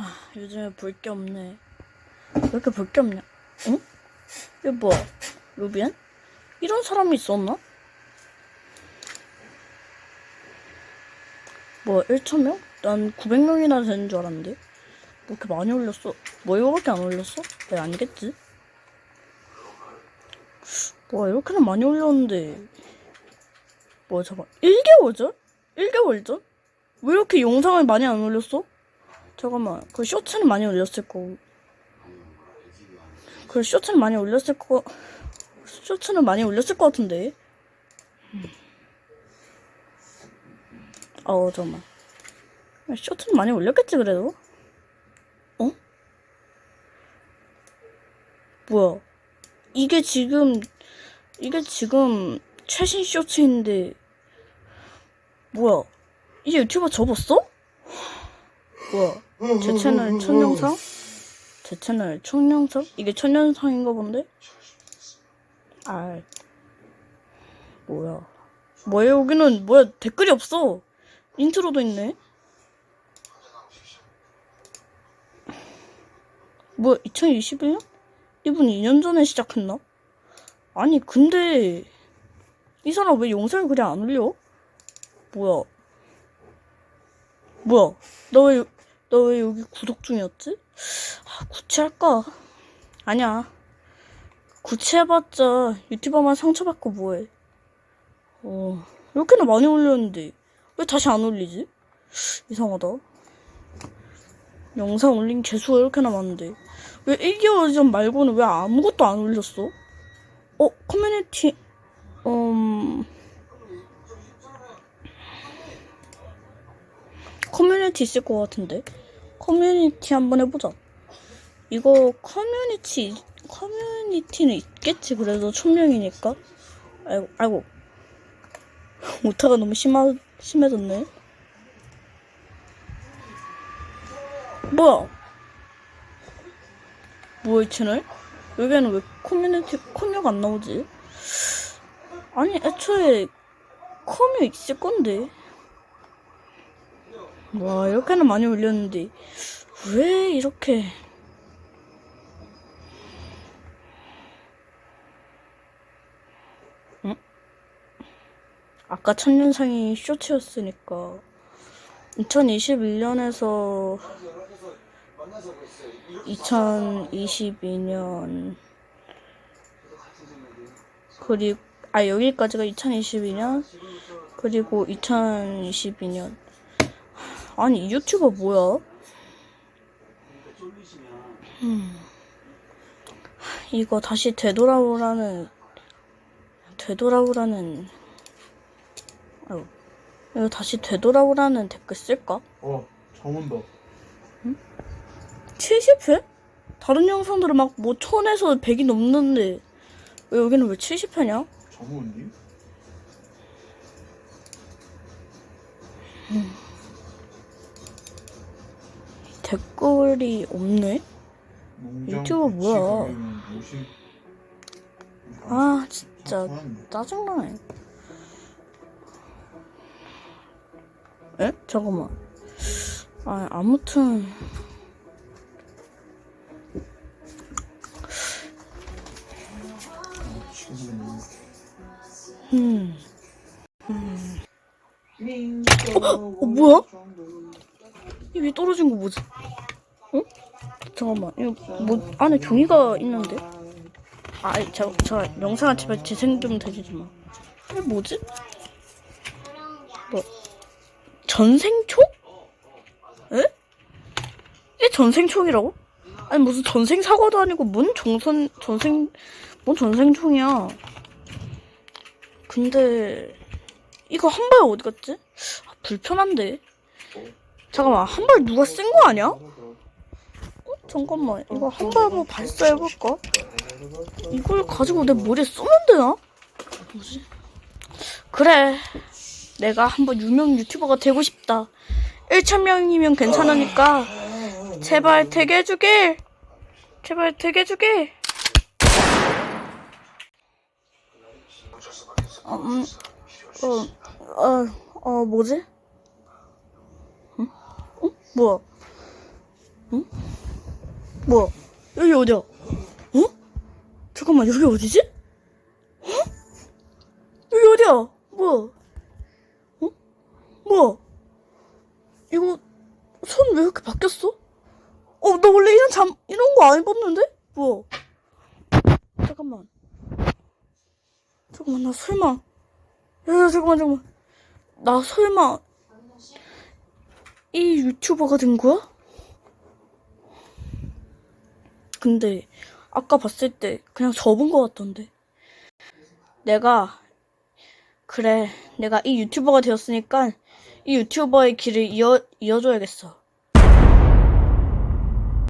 아, 요즘에 볼 게 없네. 왜 이렇게 볼 게 없냐? 응? 이게 뭐야? 루비안? 이런 사람이 있었나? 뭐야, 1,000명? 난 900명이나 되는 줄 알았는데. 뭐 이렇게 많이 올렸어? 뭐 이거밖에 안 올렸어? 왜 아니겠지? 뭐야, 이렇게나 많이 올렸는데. 뭐야, 잠깐. 1개월 전? 1개월 전? 왜 이렇게 영상을 많이 안 올렸어? 잠깐만, 그 쇼츠는 많이 올렸을 거고. 그 쇼츠는 많이 올렸을 거, 쇼츠는 많이 올렸을 것 같은데. 음. 어, 잠깐만. 쇼츠는 많이 올렸겠지, 그래도? 어? 뭐야. 이게 지금, 이게 지금 최신 쇼츠인데, 뭐야. 이제 유튜버 접었어? 뭐야. 제 채널 첫 영상? 제 채널 첫 영상? 이게 첫 영상인가 본데? 아, 뭐야. 뭐야, 여기는, 뭐야, 댓글이 없어. 인트로도 있네. 뭐야, 2021년? 이분 2년 전에 시작했나? 아니, 근데, 이 사람 왜 영상을 그냥 안 올려? 뭐야. 뭐야, 너 왜, 너왜 여기 구독 중이었지? 아, 구치할까? 아니야. 구치해봤자 유튜버만 상처받고 뭐해. 어, 이렇게나 많이 올렸는데 왜 다시 안 올리지? 이상하다. 영상 올린 개수가 이렇게나 많은데 왜 1개월 전 말고는 왜 아무것도 안 올렸어? 어, 커뮤니티, 음... 커뮤니티 있을 것 같은데? 커뮤니티 한번 해보자. 이거 커뮤니티 커뮤니티는 있겠지. 그래도 천명이니까. 아이고 아이고. 오타가 너무 심하, 심해졌네. 뭐야? 뭐야 이 채널? 여기에는 왜 커뮤니티 커뮤가 안 나오지? 아니 애초에 커뮤 있을 건데 와 이렇게는 많이 올렸는데 왜 이렇게? 응? 아까 첫년상이 쇼츠였으니까 2021년에서 2022년 그리고 아 여기까지가 2022년? 그리고 2022년 아니 이 유튜버 뭐야? 음. 이거 다시 되돌아오라는 되돌아오라는 아유 이거 다시 되돌아오라는 댓글 쓸까? 어, 정훈다. 70회? 다른 영상들은 막뭐 천에서 100이 넘는데 왜 여기는 왜 70회냐? 정훈님? 댓글이 없네? 유튜브 뭐야? 가격은 50. 아 진짜. 짜증나네. 에? 잠깐만. 아, 아무튼. 지금 음. 어, 뭐야? 이 위에 떨어진 거 뭐지? 어? 잠깐만. 이거 뭐, 안에 종이가 있는데? 아, 아니, 저, 저, 영상을 제발 재생 좀 되지 마. 이게 뭐지? 뭐, 전생총? 에? 이게 전생총이라고? 아니, 무슨 전생 사과도 아니고, 뭔 정선, 전생, 뭔 전생총이야. 근데, 이거 한 발 어디 갔지? 아, 불편한데. 잠깐만, 한 발 누가 쓴 거 아니야? 어, 잠깐만, 이거 한발뭐 발사해볼까? 이걸 가지고 내 머리에 쏘면 되나? 뭐지? 그래. 내가 한번 유명 유튜버가 되고 싶다. 1천명이면 괜찮으니까. 제발 되게 해주길. 제발 되게 해주길. 어, 음, 어, 어, 어, 뭐지? 뭐야? 응? 뭐야? 여기 어디야? 어? 잠깐만, 여기 어디지? 어? 여기 어디야? 뭐야? 어? 뭐야? 이거, 손 왜 이렇게 바뀌었어? 어, 나 원래 이런 잠, 이런 거 안 입었는데? 뭐야? 잠깐만. 잠깐만, 나 설마. 야, 잠깐만, 잠깐만. 나 설마. 이 유튜버가 된 거야? 근데, 아까 봤을 때 그냥 접은 거 같던데. 내가, 그래, 내가 이 유튜버가 되었으니까 이 유튜버의 길을 이어, 이어줘야겠어.